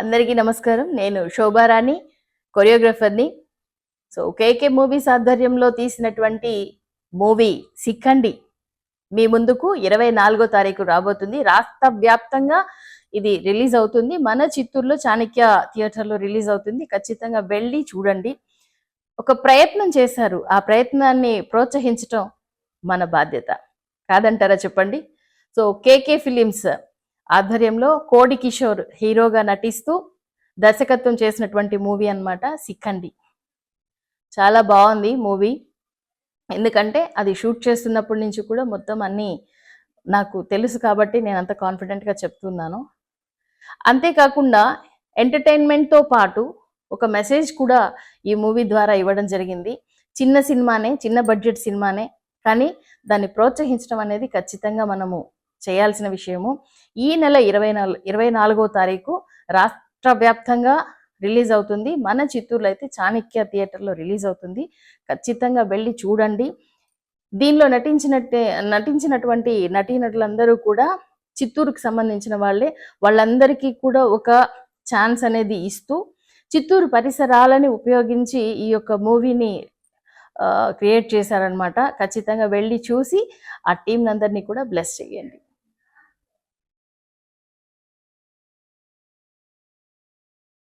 అందరికీ నమస్కారం. నేను శోభారాణి కొరియోగ్రఫర్ని సో కేకే మూవీస్ ఆధ్వర్యంలో తీసినటువంటి మూవీ సిక్కండి మీ ముందుకు ఇరవై నాలుగో తారీఖు రాబోతుంది. రాష్ట్ర వ్యాప్తంగా ఇది రిలీజ్ అవుతుంది. మన చిత్తూరులో చాణక్య థియేటర్లో రిలీజ్ అవుతుంది. ఖచ్చితంగా వెళ్ళి చూడండి. ఒక ప్రయత్నం చేశారు. ఆ ప్రయత్నాన్ని ప్రోత్సహించటం మన బాధ్యత. కాదంటారా చెప్పండి? సో కేకే ఫిలిమ్స్ ఆధ్వర్యంలో కోడి కిషోర్ హీరోగా నటిస్తూ దర్శకత్వం చేసినటువంటి మూవీ అన్నమాట సిక్కండి. చాలా బాగుంది మూవీ. ఎందుకంటే అది షూట్ చేస్తున్నప్పటి నుంచి కూడా మొత్తం అన్నీ నాకు తెలుసు కాబట్టి నేను అంత కాన్ఫిడెంట్గా చెప్తున్నాను. అంతేకాకుండా ఎంటర్టైన్మెంట్తో పాటు ఒక మెసేజ్ కూడా ఈ మూవీ ద్వారా ఇవ్వడం జరిగింది. చిన్న సినిమానే చిన్న బడ్జెట్ సినిమానే కానీ దాన్ని ప్రోత్సహించడం అనేది ఖచ్చితంగా మనము చేయాల్సిన విషయము. ఈ నెల ఇరవై నాలుగు ఇరవై నాలుగో తారీఖు రాష్ట్ర వ్యాప్తంగా రిలీజ్ అవుతుంది. మన చిత్తూరులో అయితే చాణక్య థియేటర్లో రిలీజ్ అవుతుంది. ఖచ్చితంగా వెళ్ళి చూడండి. దీనిలో నటించినట్టే నటించినటువంటి నటీనటులందరూ కూడా చిత్తూరుకు సంబంధించిన వాళ్ళే. వాళ్ళందరికీ కూడా ఒక ఛాన్స్ అనేది ఇస్తూ చిత్తూరు పరిసరాలని ఉపయోగించి ఈ యొక్క మూవీని క్రియేట్ చేశారనమాట ఖచ్చితంగా వెళ్ళి చూసి ఆ టీంనందరినీ కూడా బ్లెస్ చేయండి